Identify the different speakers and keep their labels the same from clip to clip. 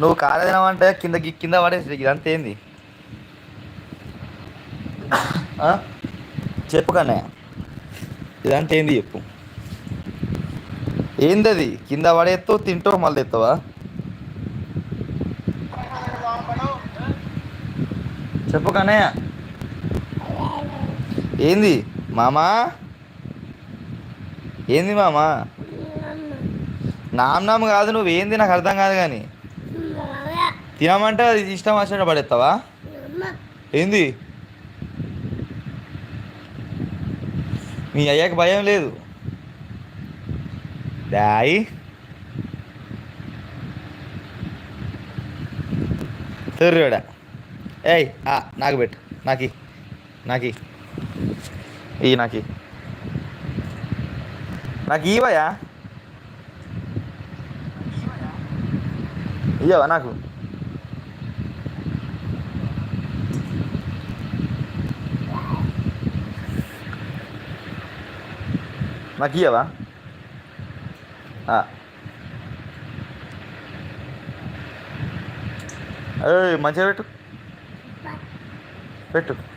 Speaker 1: నువ్వు కాలేదనమంటే కింద కింద పడేసి ఇదంతా ఏంది? చెప్పు కన్నా. ఇదంతా ఏంది చెప్పు? ఏంది అది కింద పడేస్తావు తింటావు మళ్ళీ ఎత్తావా చెప్పు కన్నయ్య ఏంది? మామా? ఏంది మామా? నామ్ నామ్ కాదు నువ్వు ఏంది నాకు అర్థం కాదు కానీ. తినమంటే అది ఇష్టం వచ్చినట్టు పడేస్తావా? ఏంది? మీ అయ్యాకి భయం లేదు. డాయ్ తొర్రోడా ఏయ్ ఆ, నాకు పెట్టు. నాకి నాకి. ఈ నాకి. నాకు ఇవయా ఇయ్యవా నాకు? నాకు ఇయ్యవా? ఆ. మంచిగా పెట్టు. పెట్టు.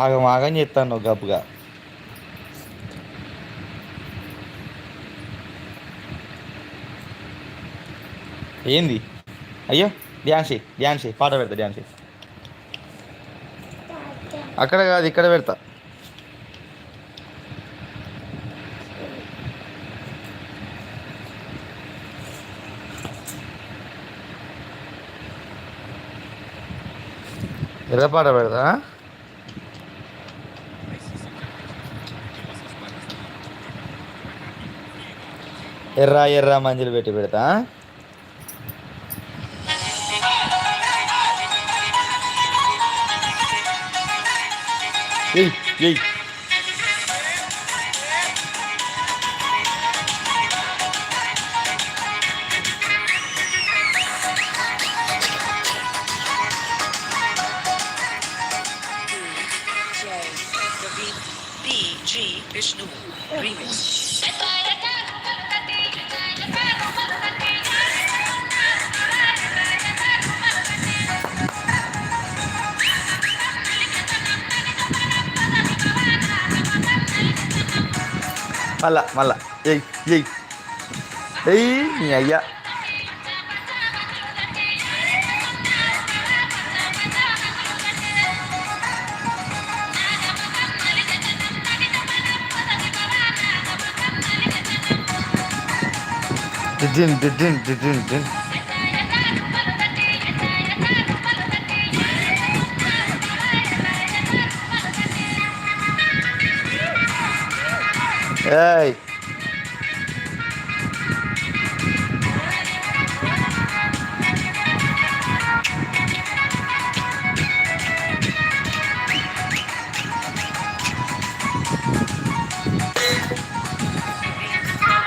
Speaker 1: ఆగం ఆగం చెప్తాను గబ్బుగా ఏంది? అయ్యో డ్యాన్సీ డ్యాన్సీ పాట పెడతా డ్యాన్సీ అక్కడ కాదు ఇక్కడ పెడతా. ఎర్ర పాట పెడతా ఎర్ర ఎర్ర మంజులు పెట్టి పెడతా. ఏయ్ మళ్ళా మళ్ళా ఏయ్ ఏయ్ ఏయ్ నీ అయ్యా డిడిన్ డిడిన్ డిడిన్ డిన్ ఏయ్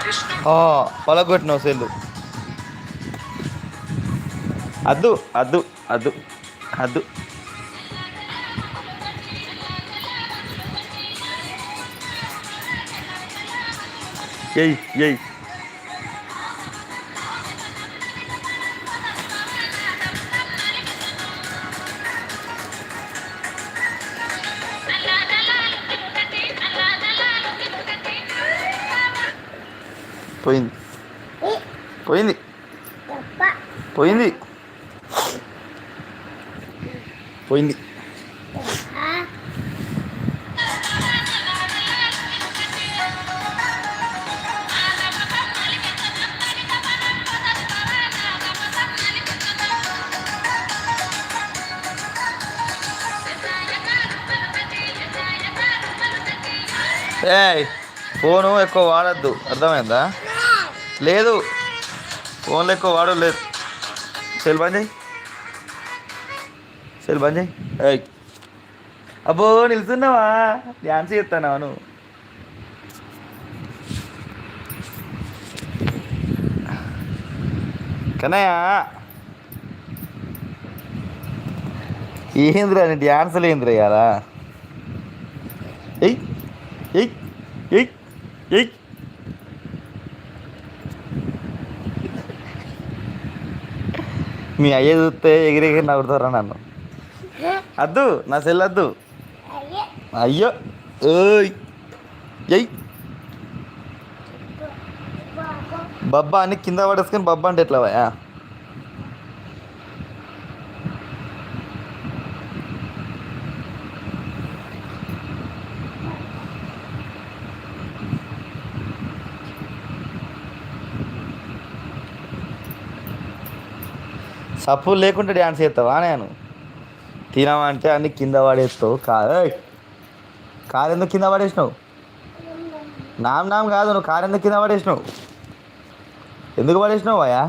Speaker 2: Vishnu.
Speaker 1: పొలగొట్టినావు సెల్లు అద్దు అద్దు అద్దు అద్దు ఎయ్ ఎయ్ పోయింది. పోయింది. పోయింది. పోయింది. ఏయ్ ఫోను ఎక్కువ వాడద్దు. అర్థమైందా? లేదు. ఫోన్లు ఎక్కువ వాడు లేదు. సెల్ బంద్ చేయి. సెల్ బంద్ చేయి. ఏయ్. అబ్బో నిల్చున్నావా? డ్యాన్స్ చేస్తానా నువ్వు? కన్నయ్య. ఏంద్రా నీ డ్యాన్సులు ఏంద్రా ఇవాళ ఎయ్ ఎయ్ ఎయ్ ఎయ్ మీ అయ్య చూస్తే ఎగిరెగిరి నవ్వుతారా నన్ను? అద్దు నా సెల్ అద్దు. అయ్యో. ఓయ్ ఎయ్ బబ్బా అని కింద పడేసుకొని బబ్బా అంటే ఎట్లా భయ లేకుంటే డ్యాన్స్ చేస్తావా నేను? తినమంటే అన్ని కింద పడేస్తావు. కాదు కారు ఎందుకు కింద పడేసినావు? నామ్ నామ్ కాదు నువ్వు కారు ఎందుకు కింద పడేసినావు? ఎందుకు పడేసినావు అయ్యా?